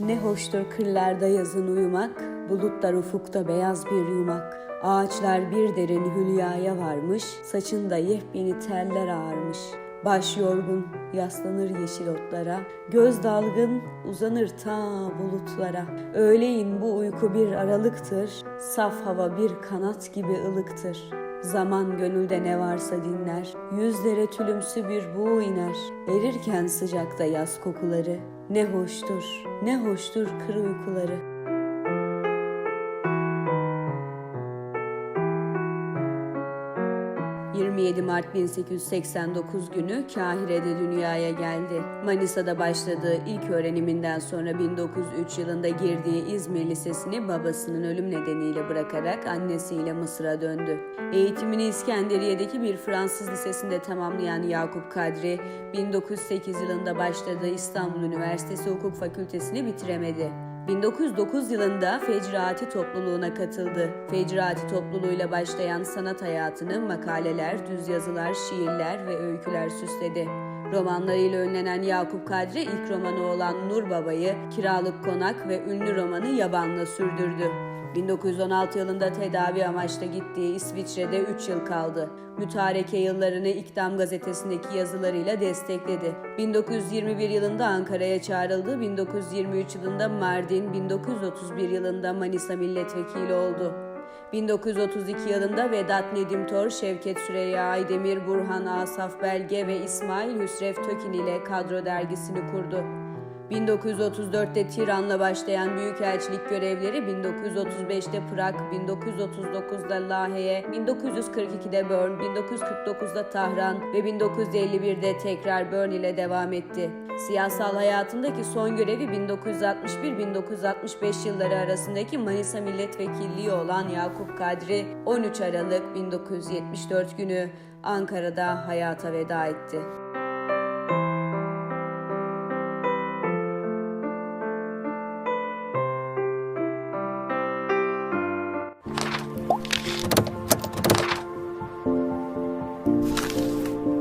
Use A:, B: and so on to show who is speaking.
A: Ne hoştur kırlarda yazın uyumak, bulutlar ufukta beyaz bir yumak. Ağaçlar bir derin hülyaya varmış, saçında yepyeni teller ağarmış. Baş yorgun, yaslanır yeşil otlara, göz dalgın, uzanır ta bulutlara. Öğleyin bu uyku bir aralıktır, saf hava bir kanat gibi ılıktır. Zaman gönülde ne varsa dinler, yüzlere tülümsü bir buğu iner. Erirken sıcakta yaz kokuları, ne hoştur, ne hoştur kır uykuları. 27 Mart 1889 günü Kahire'de dünyaya geldi. Manisa'da başladığı ilk öğreniminden sonra 1903 yılında girdiği İzmir Lisesi'ni babasının ölüm nedeniyle bırakarak annesiyle Mısır'a döndü. Eğitimini İskenderiye'deki bir Fransız lisesinde tamamlayan Yakup Kadri, 1908 yılında başladığı İstanbul Üniversitesi Hukuk Fakültesini bitiremedi. 1909 yılında Fecraati topluluğuna katıldı. Fecraati topluluğuyla başlayan sanat hayatını makaleler, düz yazılar, şiirler ve öyküler süsledi. Romanlarıyla ünlenen Yakup Kadri ilk romanı olan Nur Baba'yı Kiralık Konak ve ünlü romanı Yaban'la sürdürdü. 1916 yılında tedavi amaçlı gittiği İsviçre'de 3 yıl kaldı. Mütareke yıllarını İktam gazetesindeki yazılarıyla destekledi. 1921 yılında Ankara'ya çağrıldı, 1923 yılında Mardin, 1931 yılında Manisa milletvekili oldu. 1932 yılında Vedat Nedim Tor, Şevket Süreyya Aydemir, Burhan Asaf Belge ve İsmail Hüsrev Tökin ile kadro dergisini kurdu. 1934'te Tiran'la başlayan büyükelçilik görevleri 1935'te Prag, 1939'da Lahey, 1942'de Bern, 1949'da Tahran ve 1951'de tekrar Bern ile devam etti. Siyasal hayatındaki son görevi 1961-1965 yılları arasındaki Manisa milletvekilliği olan Yakup Kadri 13 Aralık 1974 günü Ankara'da hayata veda etti.